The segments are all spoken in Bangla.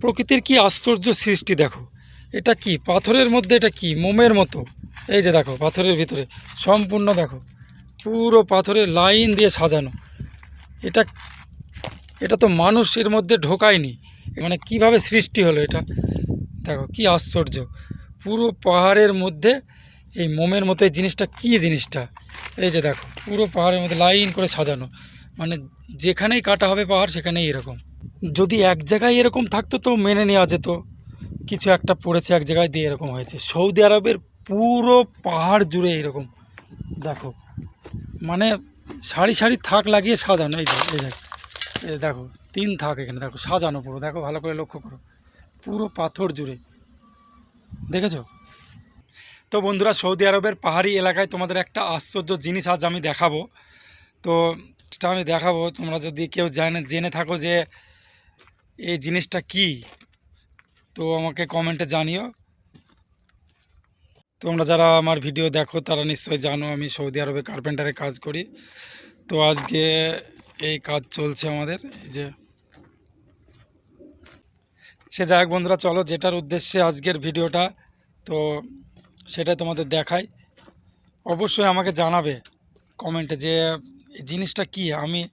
প্রকৃতির কি আশ্চর্য সৃষ্টি দেখো। এটা কি? পাথরের মধ্যে এটা কি? মোমের মতো। এই যে দেখো, পাথরের ভিতরে। সম্পূর্ণ দেখো। পুরো পাথরের লাইন দিয়ে সাজানো। এটা এটা তো মানুষ এর মধ্যে ঢোকায়নি। মানে কীভাবে সৃষ্টি হলো এটা? দেখো, কি আশ্চর্য। পুরো পাহাড়ের মধ্যে এই মোমের মতো এই জিনিসটা কী জিনিসটা? এই যে দেখো, পুরো পাহাড়ের মধ্যে লাইন করে সাজানো। মানে যেখানেই কাটা হবে পাহাড়, সেখানেই এরকম। যদি এক জায়গায় এরকম থাকতো তো মেনে নেওয়া যেত। কিছু একটা পড়েছে এক জায়গায় দিয়ে এরকম হয়েছে। সৌদি আরবের পুরো পাহাড় জুড়ে এরকম। দেখো মানে সারি সারি থাক লাগিয়ে সাজানো। এই দেখো এই দেখো এই দেখো, তিন থাক এখানে, দেখো, সাজানো পুরো। দেখো, ভালো করে লক্ষ্য করো। পুরো পাথর জুড়ে। দেখেছ? তো বন্ধুরা, সৌদি আরবের পাহাড়ি এলাকায় তোমাদের একটা আশ্চর্য জিনিস আজ আমি দেখাবো। তো সেটা আমি দেখাবো, তোমরা যদি কেউ জানে, জেনে থাকো যে এই জিনিসটা কি, তো আমাকে কমেন্টে জানিও। তোমরা যারা আমার ভিডিও দেখো, তারা নিশ্চয়ই জানো আমি সৌদি আরবে কার্পেন্টারে কাজ করি। তো আজকে এই কাজ চলছে আমাদের, এই যে। সে যাই বন্ধুরা, চলো, যেটার উদ্দেশ্যে আজকের ভিডিওটা, তো সেটা তোমাদের দেখাই। অবশ্যই আমাকে জানাবে কমেন্টে যে জিনিসটা কি? আমি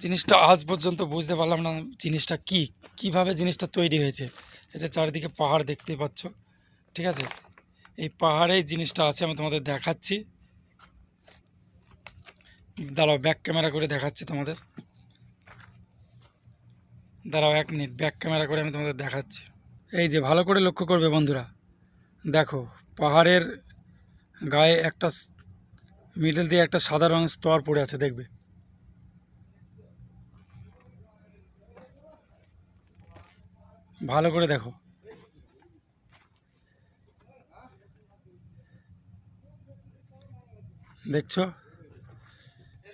জিনিসটা আজ পর্যন্ত বুঝতে পারলাম না, জিনিসটা কি? কীভাবে জিনিসটা তৈরি হয়েছে? এই যে চারিদিকে পাহাড় দেখতেই পাচ্ছ, ঠিক আছে? এই পাহাড়ে জিনিসটা আছে, আমি তোমাদের দেখাচ্ছি। দাঁড়াও ব্যাক ক্যামেরা করে দেখাচ্ছি তোমাদের। দাঁড়াও এক মিনিট ব্যাক ক্যামেরা করে আমি তোমাদের দেখাচ্ছি। এই যে ভালো করে লক্ষ্য করবে বন্ধুরা। দেখো পাহাড়ের গায়ে একটা মিডল দিয়ে একটা সাদা রঙের স্তর পড়ে আছে দেখবে। ভালো করে দেখো। দেখছ?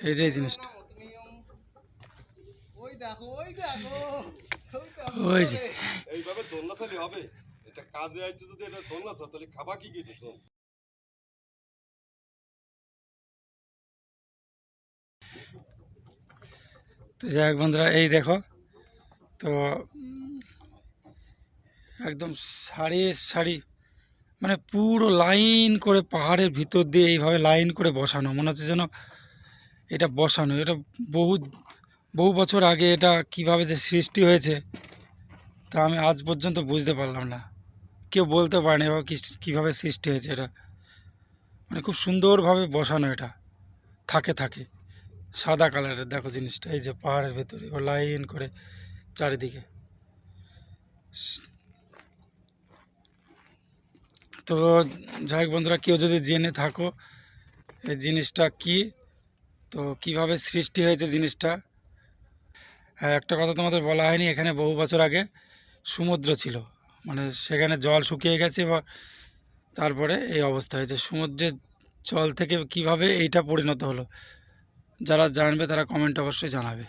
এই যে এই জিনিসটা। ওই দেখো ওই দেখো ওই যে। এইভাবে দোলনা চালি হবে? এটা কাজে আইছে যদি এটা দোলনা চা তাহলে খাবা কি কি তো তো যাই হোক বন্ধুরা, এই দেখো, তো একদম সারি সারি মানে পুরো লাইন করে পাহাড়ের ভিতর দিয়ে এইভাবে লাইন করে বসানো, মনে হচ্ছে যেন এটা বসানো, এটা বহু বহু বছর আগে এটা কীভাবে যে সৃষ্টি হয়েছে, তা আমি আজ পর্যন্ত বুঝতে পারলাম না। কেউ বলতে এবার কি- কীভাবে সৃষ্টি হয়েছে এটা। মানে খুব সুন্দরভাবে বসানো এটা। থাকে থাকে। সাদা কালারের, দেখো জিনিসটা, এই যে পাহাড়ের ভেতরে, এবার লাইন করে চারিদিকে। তো যাই বন্ধুরা, কেউ যদি জেনে থাকো এই জিনিসটা কি, তো কীভাবে সৃষ্টি হয়েছে জিনিসটা। হ্যাঁ একটা কথা তোমাদের বলা হয়নি, এখানে বহু বছর আগে সমুদ্র ছিল। মানে সেখানে জল শুকিয়ে গেছে বা তারপরে এই অবস্থা হয়েছে। সমুদ্রের জল থেকে কীভাবে এইটা পরিণত হলো, যারা জানবে তারা কমেন্ট অবশ্যই জানাবে।